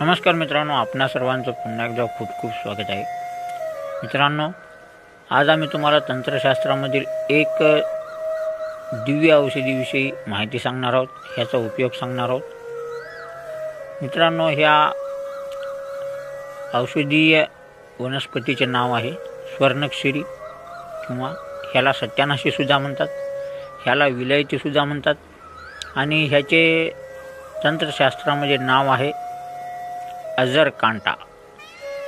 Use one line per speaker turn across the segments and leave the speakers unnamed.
नमस्कार मित्रांनो आपणा सर्वांचं पुन्हा एकदा खूप खूप स्वागत आहे. मित्रांनो आज आम्ही तुम्हाला तंत्रशास्त्रामधील एक दिव्य औषधीविषयी माहिती सांगणार आहोत ह्याचा उपयोग सांगणार आहोत. मित्रांनो ह्या औषधीय वनस्पतीचे नाव आहे स्वर्णक्षिरी किंवा ह्याला सत्यानाशीसुद्धा म्हणतात ह्याला विलयतीसुद्धा म्हणतात आणि ह्याचे तंत्रशास्त्रामध्ये नाव आहे अजर कांटा.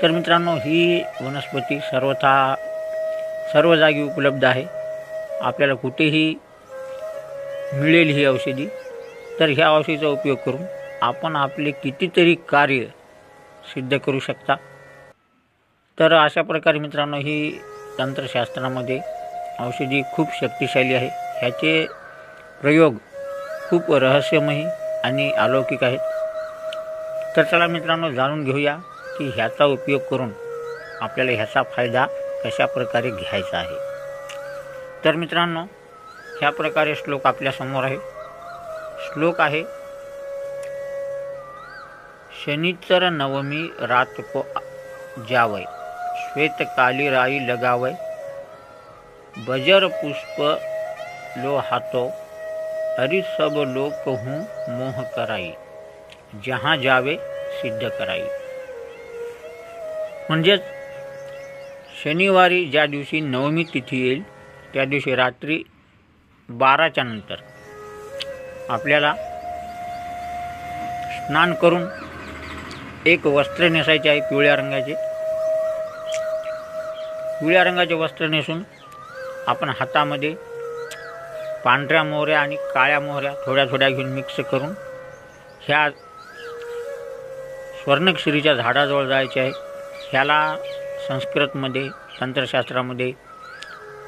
तर मित्रांनो ही वनस्पती सर्वथा सर्व जागी उपलब्ध आहे. आपल्याला कुठेही मिळेल ही औषधी. तर ह्या औषधीचा उपयोग करून आपण आपले कितीतरी कार्य सिद्ध करू शकता. तर अशा प्रकारे मित्रांनो ही तंत्रशास्त्रामध्ये औषधी खूप शक्तिशाली आहे. ह्याचे प्रयोग खूप रहस्यमयी आणि अलौकिक आहेत. तर चला मित्रांनो जाणून घेऊया की ह्याचा उपयोग करून आपल्याला ह्याचा फायदा कशा प्रकारे घ्यायचा आहे. तर मित्रांनो ह्या प्रकारे श्लोक आपल्यासमोर आहे. श्लोक आहे शनिचर नवमी रात को जावय श्वेत काली राई लगावय बजर पुष्प लो हातो हरी सब लोक हूँ मोह कराई. जहाँ जावे सिद्ध कराई. म्हणजेच शनिवारी ज्या दिवशी नवमी तिथी येईल त्या दिवशी रात्री बाराच्या नंतर आपल्याला स्नान करून एक वस्त्र नेसायचे आहे पिवळ्या रंगाचे. पिवळ्या रंगाचे वस्त्र नेसून आपण हातामध्ये पांढऱ्या मोहऱ्या आणि काळ्या मोहऱ्या थोड्या थोड्या घेऊन मिक्स करून ह्या स्वर्णक्षिरीच्या झाडाजवळ जायचे आहे. ह्याला संस्कृतमध्ये तंत्रशास्त्रामध्ये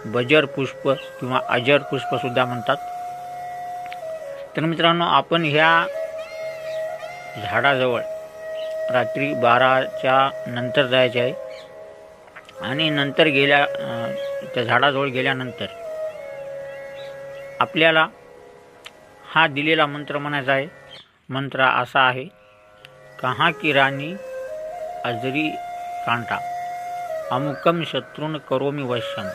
बजर पुष्प किंवा अजर पुष्पसुद्धा म्हणतात. तर मित्रांनो आपण ह्या झाडाजवळ रात्री बाराच्या नंतर जायचे आहे. आणि नंतर गेल्या त्या झाडाजवळ गेल्यानंतर आपल्याला हा दिलेला मंत्र म्हणायचा आहे. मंत्र असा आहे कहाँ की राणी अजरी कांटा। अमुकम शत्रुन करोमी वश्यम।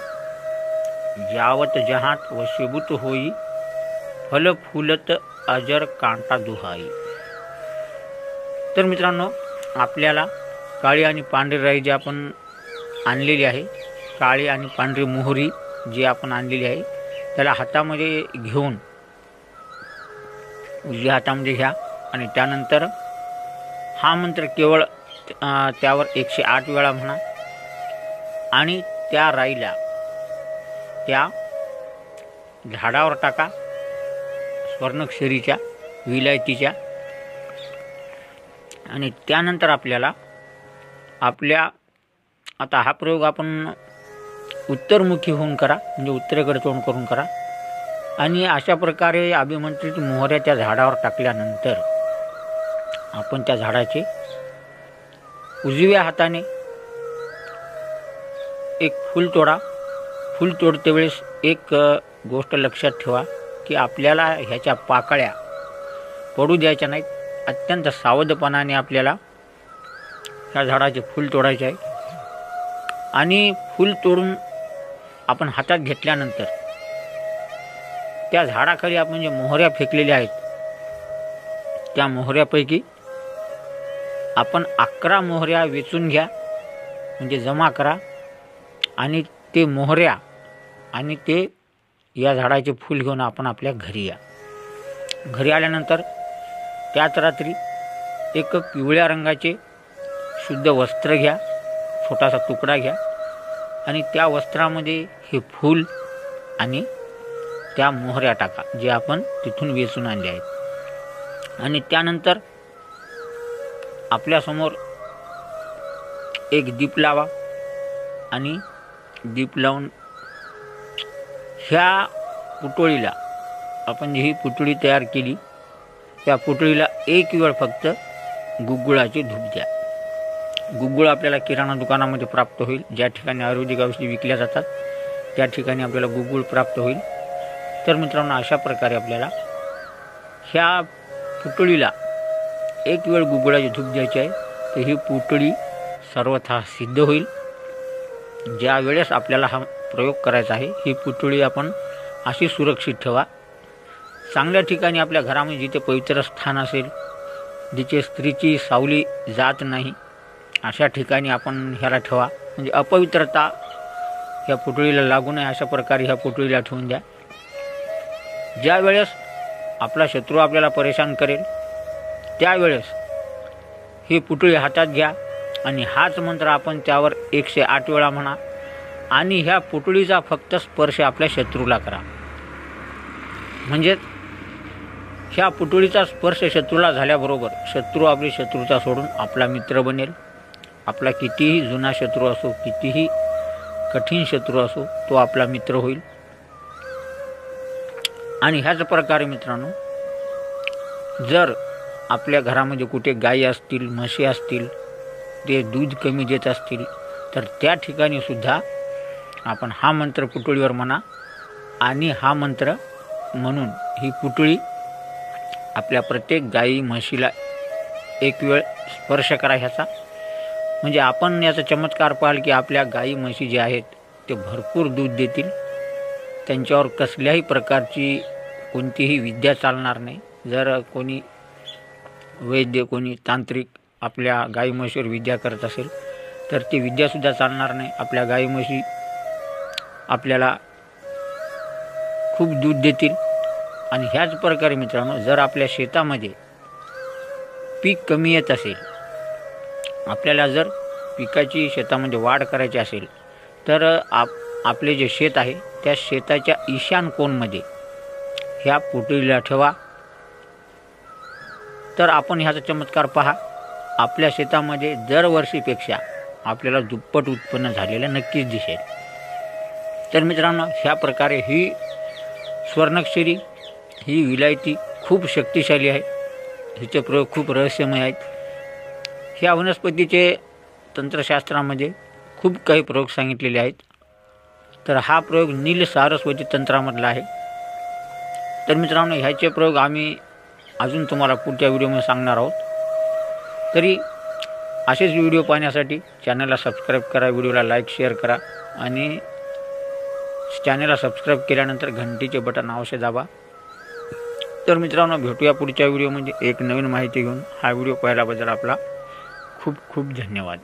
यावत जहात वशीभूत होई फल फुलत अजर कांटा दुहाई। तर मित्रांनो आपल्याला काळी आणि पांढरी राई जी आपण आणलेली आहे काळी आणि पांढरी मोहरी जी आपण आणलेली आहे त्याला हातामध्ये घेऊन उजव्या हातामध्ये घ्या आणि त्यानंतर हा मंत्र केवळ त्यावर एकशे आठ वेळा म्हणा. आणि त्या राईला त्या झाडावर टाका स्वर्णक्षरीच्या विलायतीच्या. आणि त्यानंतर आपल्याला आपल्या आता हा प्रयोग आपण उत्तरमुखी होऊन करा म्हणजे उत्तरेकडे तोंड करून करा. आणि अशा प्रकारे अभिमंत्रित मोहऱ्या त्या झाडावर टाकल्यानंतर आपण त्या झाडाचे उजव्या हाताने एक फूल तोडा. फूल तोडते वेळेस एक गोष्ट लक्षात ठेवा की आपल्याला ह्याच्या पाकळ्या पडू द्यायच्या नाहीत. अत्यंत सावधपणाने आपल्याला ह्या झाडाचे फूल तोडायचे आहे. आणि फूल तोडून आपण हातात घेतल्यानंतर त्या झाडाखाली आपण जे मोहऱ्या फेकलेल्या आहेत त्या मोहऱ्यापैकी आपण अकरा मोहऱ्या वेचून घ्या. म्हणजे जमा करा. आणि ते मोहऱ्या आणि ते या झाडाचे फूल घेऊन आपण आपल्या घरी या. घरी आल्यानंतर त्याच रात्री एक पिवळ्या रंगाचे शुद्ध वस्त्र घ्या. छोटासा तुकडा घ्या. आणि त्या वस्त्रामध्ये हे फूल आणि त्या मोहऱ्या टाका जे आपण तिथून वेचून आणले आहेत. आणि त्यानंतर आपल्यासमोर एक दीप लावा आणि दीप लावून ह्या पुतळीला आपण जी ही पुतळी तयार केली त्या पुतळीला एक वेळ फक्त गुगुळाची धूप द्या. गुगुळ आपल्याला किराणा दुकानामध्ये प्राप्त होईल ज्या ठिकाणी आयुर्वेदिक औषधी विकल्या जातात त्या ठिकाणी आपल्याला गुगुळ प्राप्त होईल. तर मित्रांनो अशा प्रकारे आपल्याला ह्या पुतळीला एक वेळ गुगळाची धूप द्यायची आहे तर ही पुतळी सर्वथा सिद्ध होईल. ज्या वेळेस आपल्याला हा प्रयोग करायचा आहे ही पुतळी आपण अशी सुरक्षित ठेवा. चांगल्या ठिकाणी आपल्या घरामध्ये जिथे पवित्र स्थान असेल जिथे स्त्रीची सावली जात नाही अशा ठिकाणी आपण ह्याला ठेवा. म्हणजे अपवित्रता ह्या पुतळीला लागू नये अशा प्रकारे ह्या पुतळीला ठेवून द्या. ज्या वेळेस आपला शत्रू आपल्याला परेशान करेल त्यावेळेस ही पुतळी हातात घ्या आणि हाच मंत्र आपण त्यावर एकशे आठ वेळा म्हणा आणि ह्या पुतळीचा फक्त स्पर्श आपल्या शत्रूला करा. म्हणजेच ह्या पुतळीचा स्पर्श शत्रूला झाल्याबरोबर शत्रू आपली शत्रूचा सोडून आपला मित्र बनेल. आपला कितीही जुना शत्रू असो कितीही कठीण शत्रू असो तो आपला मित्र होईल. आणि ह्याच प्रकारे मित्रांनो जर आपल्या घरामध्ये कुठे गाई असतील म्हशी असतील ते दूध कमी देत असतील तर त्या ठिकाणी सुद्धा आपण हा मंत्र पुतळीवर म्हणा आणि हा मंत्र म्हणून ही पुतळी आपल्या प्रत्येक गाई म्हशीला एक वेळ स्पर्श करा ह्याचा. म्हणजे आपण याचा चमत्कार पाहाल की आपल्या गायी म्हशी जे आहेत ते भरपूर दूध देतील. त्यांच्यावर कसल्याही प्रकारची कोणतीही विद्या चालणार नाही. जर कोणी वैद्य कोणी तांत्रिक आपल्या गाई म्हशीवर विद्या करत असेल तर ती विद्यासुद्धा चालणार नाही. आपल्या गाई म्हशी आपल्याला खूप दूध देतील. आणि ह्याच प्रकारे मित्रांनो जर आपल्या शेतामध्ये पीक कमी येत असेल आपल्याला जर पिकाची शेतामध्ये वाढ करायची असेल तर आप आपले जे शेत आहे त्या शेताच्या ईशान कोणमध्ये ह्या पोटीला ठेवा. तर आपण ह्याचा चमत्कार पहा. आपल्या शेतामध्ये दरवर्षीपेक्षा आपल्याला दुप्पट उत्पन्न झालेलं नक्कीच दिसेल. तर मित्रांनो ह्या प्रकारे ही स्वर्णक्षरी ही विलायती खूप शक्तिशाली आहे. हिचे प्रयोग खूप रहस्यमय आहेत. ह्या वनस्पतीचे तंत्रशास्त्रामध्ये खूप काही प्रयोग सांगितलेले आहेत. तर हा प्रयोग नील सारस्वती तंत्रामधला आहे. तर मित्रांनो ह्याचे प्रयोग आम्ही अजून तुम्हाला पुढच्या व्हिडिओमध्ये सांगणार आहोत. तरी असेच व्हिडिओ पाहण्यासाठी चॅनलला सबस्क्राईब करा व्हिडिओला लाईक शेअर करा आणि चॅनलला सबस्क्राईब केल्यानंतर घंटीचे बटन अवश्य दाबा. तर मित्रांनो भेटूया पुढच्या व्हिडिओ म्हणजे एक नवीन माहिती घेऊन हा व्हिडिओ पाहिल्याबद्दल आपला खूप खूप धन्यवाद.